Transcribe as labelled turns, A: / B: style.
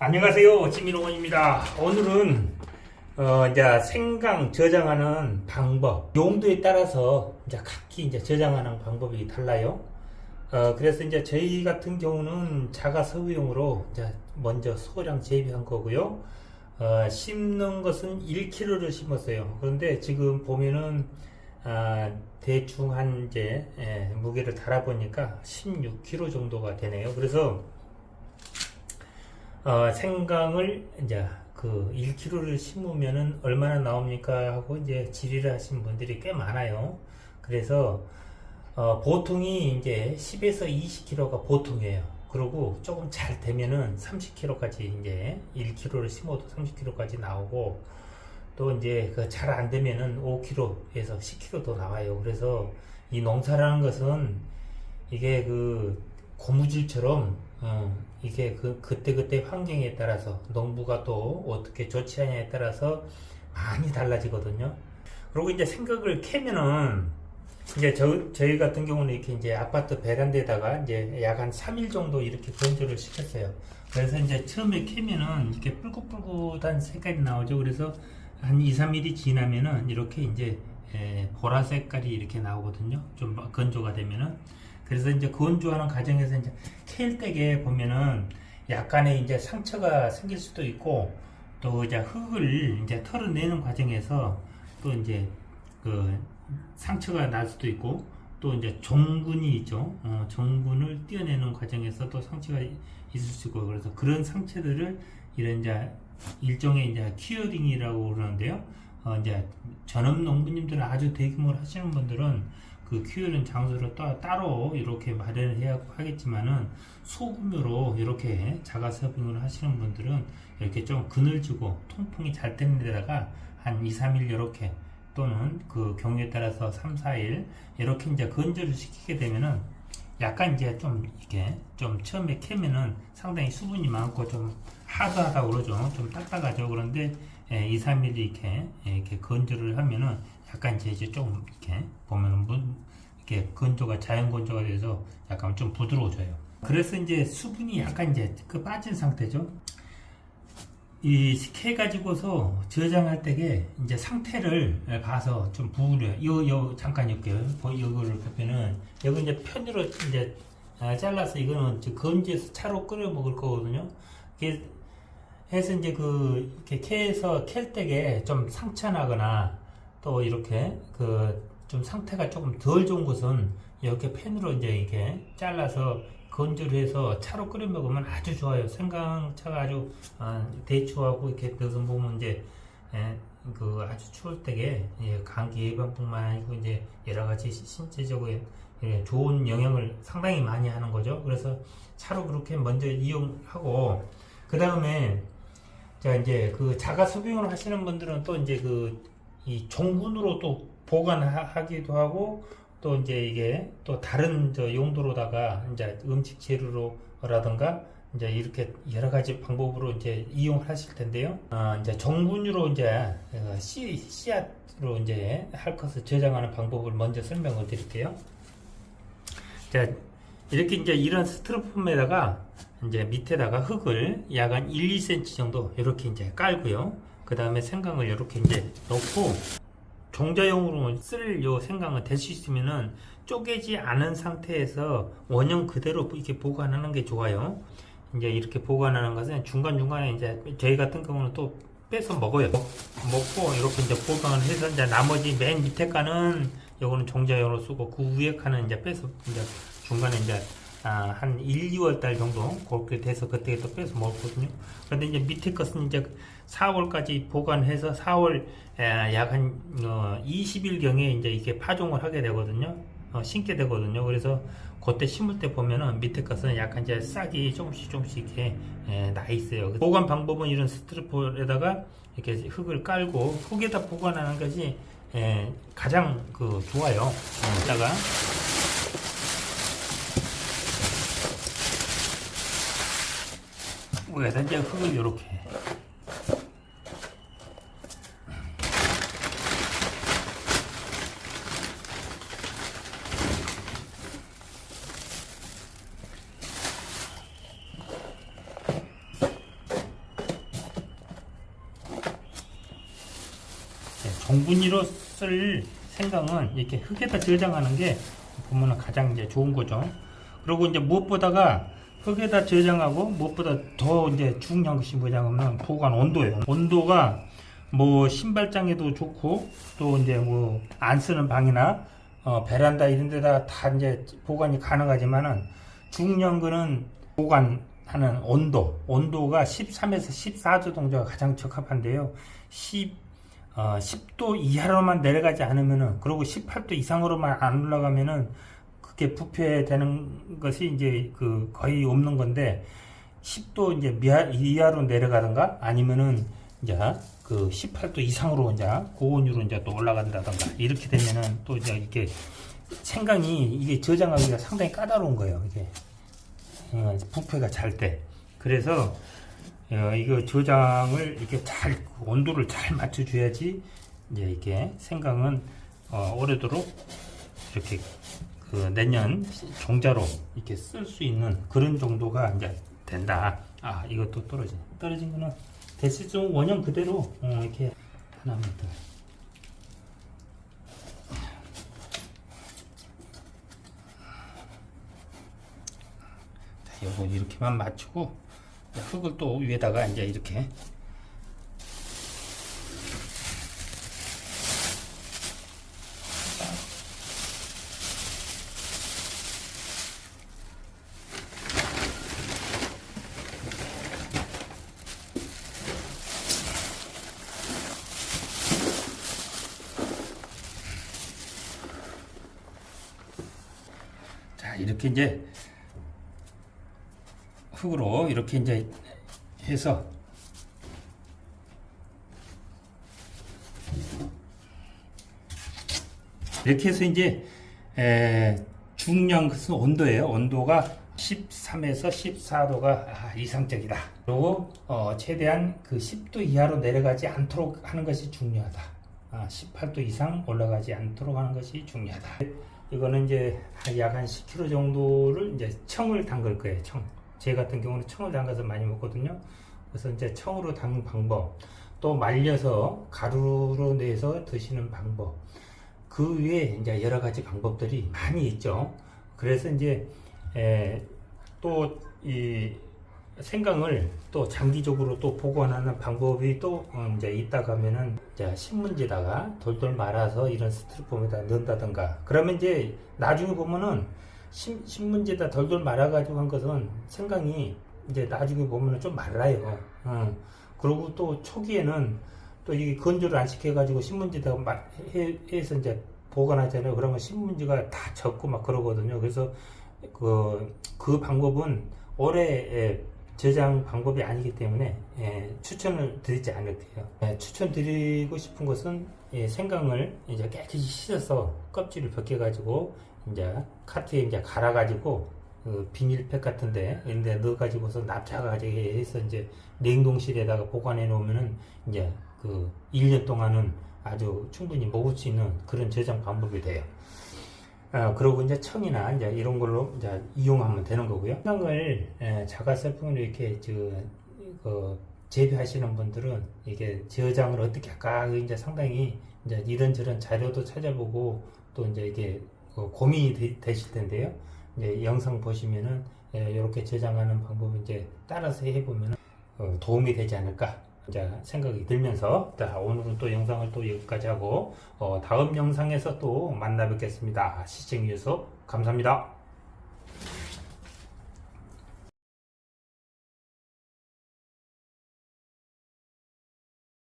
A: 안녕하세요. 지민홍원입니다. 오늘은 어, 이제 생강 저장하는 방법, 용도에 따라서 이제 각기 이제 저장하는 방법이 달라요. 어, 그래서 이제 저희 같은 경우는 자가 서비용으로 이제 먼저 소량 재배한 거고요. 어, 심는 것은 1kg를 심었어요. 그런데 지금 보면은 아, 대충 한 이제 예, 무게를 달아보니까 16kg 정도가 되네요. 그래서 어, 생강을 이제 그 1kg를 심으면은 얼마나 나옵니까 하고 이제 질의를 하신 분들이 꽤 많아요. 그래서 어, 보통이 이제 10에서 20kg가 보통이에요. 그리고 조금 잘 되면은 30kg까지 이제 1kg를 심어도 30kg까지 나오고 또 이제 그 잘 안 되면은 5kg에서 10kg도 나와요. 그래서 이 농사라는 것은 이게 그 고무줄처럼 어, 이게 그 그때 그때 환경에 따라서 농부가 또 어떻게 않냐에 따라서 많이 달라지거든요. 그리고 이제 생각을 캐면은 이제 저, 저희 같은 경우는 이렇게 이제 아파트 베란다에다가 이제 약 한 3일 정도 이렇게 건조를 시켰어요. 그래서 이제 처음에 캐면은 이렇게 뿔긋뿔긋한 색깔이 나오죠. 그래서 한 2, 3일이 지나면은 이렇게 이제 에, 보라 색깔이 이렇게 나오거든요. 좀 건조가 되면은. 그래서 이제 건조하는 과정에서 이제 캘 때에 보면은 약간의 이제 상처가 생길 수도 있고 또 이제 흙을 이제 털어내는 과정에서 또 이제 그 상처가 날 수도 있고 또 이제 종근이 있죠. 어, 종근을 떼어내는 과정에서 또 상처가 있을 수 있고 그래서 그런 상처들을 이런 이제 일종의 이제 큐어링이라고 그러는데요. 어, 이제 전업 농부님들은 아주 대규모로 하시는 분들은 그 큐어링 장소를 따, 따로 이렇게 마련을 해야 하겠지만은 소규모로 이렇게 자가 서빙을 하시는 분들은 이렇게 좀 그늘지고 통풍이 잘 되는 데다가 한 2, 3일 이렇게 또는 그 경우에 따라서 3, 4일 이렇게 이제 건조를 시키게 되면은 약간 이제 좀 이렇게 좀 처음에 캐면은 상당히 수분이 많고 좀 하드하다고 그러죠. 좀 딱딱하죠. 그런데 예, 2, 3일 이렇게 예, 이렇게 건조를 하면은 약간 이제 이제 좀 이렇게 보면은 문 이렇게 건조가 자연 건조가 돼서 약간 좀 부드러워져요. 그래서 이제 수분이 약간 이제 그 빠진 상태죠. 이 식혜 가지고서 저장할 때에 이제 상태를 봐서 좀 부으려. 요, 요, 잠깐 여기요. 요거를 보면은, 여기 이제 편으로 이제 아, 잘라서 이거는 이제 건지해서 차로 끓여 먹을 거거든요. 이게 해서 이제 그, 이렇게 캐서 캘 때에 좀 상처 나거나 또 이렇게 그 좀 상태가 조금 덜 좋은 것은 이렇게 팬으로 이제 이렇게 잘라서 건조를 해서 차로 끓여 먹으면 아주 좋아요. 생강차가 아주 아, 대추하고 이렇게 넣어서 보면 이제 예, 그 아주 추울 때에 예, 감기 예방뿐만 아니고 이제 여러 가지 신체적으로 예, 좋은 영향을 상당히 많이 하는 거죠. 그래서 차로 그렇게 먼저 이용하고 그 다음에 자 이제 그 자가 소비용을 하시는 분들은 또 이제 그 이 종군으로 또 보관하기도 하고 또 이제 이게 또 다른 저 용도로다가 이제 음식 재료로라든가 이제 이렇게 여러 가지 방법으로 이제 이용하실 텐데요. 어, 이제 정분유로 이제 어, 씨, 씨앗으로 이제 할 것을 저장하는 방법을 먼저 설명을 드릴게요. 자, 이렇게 이제 이런 스티로폼에다가 이제 밑에다가 흙을 약 한 1, 2cm 정도 이렇게 이제 깔고요. 그 다음에 생강을 이렇게 이제 넣고 종자용으로 쓸 요 생강을 될수 있으면은 쪼개지 않은 상태에서 원형 그대로 이렇게 보관하는 게 좋아요. 이제 이렇게 보관하는 것은 중간중간에 이제 저희 같은 경우는 또 빼서 먹어요. 먹고 이렇게 이제 보관을 해서 이제 나머지 맨 밑에 가는 요거는 종자용으로 쓰고 그 위에 가는 이제 빼서 이제 중간에 이제 아, 한 1, 2월 달 정도 그렇게 돼서 그때 또 빼서 먹거든요. 그런데 이제 밑에 것은 이제 4월까지 보관해서 4월 약한 어, 20일 경에 이제 이게 파종을 하게 되거든요. 어, 심게 되거든요. 그래서 그때 심을 때 보면은 밑에 것은 약간 이제 싹이 조금씩 조금씩 이렇게 에, 나 있어요. 보관 방법은 이런 스티로폼에다가 이렇게 흙을 깔고 흙에다 보관하는 것이 에, 가장 그 좋아요. 어, 이따가 갖고 가야 된장 흙을 요렇게 네, 종분이로 쓸 생강은 이렇게 흙에다 저장하는 게 보면 가장 이제 좋은 거죠. 그리고 이제 무엇보다가 흙에다 저장하고 무엇보다 더 이제 중요한 것이 뭐냐면 보관 온도예요. 온도가 뭐 신발장에도 좋고 또 이제 뭐 안 쓰는 방이나 어, 베란다 이런 데다가 다 이제 보관이 가능하지만은 중요한 거는 보관하는 온도. 온도가 13에서 14도 정도가 가장 적합한데요. 10, 어, 10도 이하로만 내려가지 않으면은, 그리고 18도 이상으로만 안 올라가면은, 그게 부패되는 것이 이제 그 거의 없는 건데, 10도 이제 미하, 이하로 내려가든가, 아니면은, 이제 그 18도 이상으로 이제 고온유로 이제 또 올라간다든가, 이렇게 되면은 또 이제 이렇게 생강이 이게 저장하기가 상당히 까다로운 거예요, 이게. 어, 부패가 잘 때. 그래서 어, 이거 저장을 이렇게 잘 온도를 잘 맞춰줘야지 이제 이렇게 생강은 어, 오래도록 이렇게 그 내년 종자로 이렇게 쓸 수 있는 그런 정도가 이제 된다. 아 이것도 떨어진 떨어진 거는 대시 좀 원형 그대로 어, 이렇게 하나만 더. 자, 요거 이렇게만 맞추고 흙을 또 위에다가 이제 이렇게 자 이렇게 이제 흙으로 이렇게 이제 해서 이렇게 해서 이제 에, 중요한 것은 온도예요. 온도가 13에서 14도가 아, 이상적이다. 그리고 어, 최대한 그 10도 이하로 내려가지 않도록 하는 것이 중요하다. 아, 18도 이상 올라가지 않도록 하는 것이 중요하다. 이거는 이제 약 한 10kg 정도를 이제 청을 담글 거예요. 청. 제 같은 경우는 청을 담가서 많이 먹거든요. 그래서 이제 청으로 담는 방법, 또 말려서 가루로 내서 드시는 방법, 그 위에 이제 여러 가지 방법들이 많이 있죠. 그래서 이제 또이 생강을 또 장기적으로 또 보관하는 방법이 또 어, 이제 있다가 하면은 이제 신문지다가 돌돌 말아서 이런 스티로폼에다 넣는다든가 그러면 이제 나중에 보면은 신, 신문지에다 돌돌 말아 가지고 한 것은 생강이 이제 나중에 보면은 좀 말라요. 어. 그리고 또 초기에는 또이 건조를 안 시켜 가지고 신문지에다가 마- 해, 해서 이제 보관하잖아요. 그러면 신문지가 다 젖고 막 그러거든요. 그래서 그, 그 방법은 오래 저장 방법이 아니기 때문에 예, 추천을 드리지 않을게요. 예, 추천드리고 싶은 것은 예, 생강을 이제 깨끗이 씻어서 껍질을 벗겨가지고 이제 카트에 이제 갈아가지고 그 비닐팩 같은데 이런데 넣어가지고서 납작하게 해서 이제 냉동실에다가 보관해 놓으면은 이제 그 1년 동안은 아주 충분히 먹을 수 있는 그런 저장 방법이 돼요. 어, 그리고 이제 청이나 이제 이런 걸로 이제 이용하면 되는 거고요. 생강을 예, 자가설풍으로 이렇게 저, 그 재배하시는 분들은 이게 저장을 어떻게 할까 이제 상당히 이제 이런저런 자료도 찾아보고 또 이제 이게 그 고민이 되, 실 텐데요. 이제 영상 보시면은 예, 이렇게 저장하는 방법을 이제 따라서 해보면 어, 도움이 되지 않을까 이제 생각이 들면서 자, 오늘은 또 영상을 또 여기까지 하고 어, 다음 영상에서 또 만나 뵙겠습니다. 시청 해주셔서 감사합니다.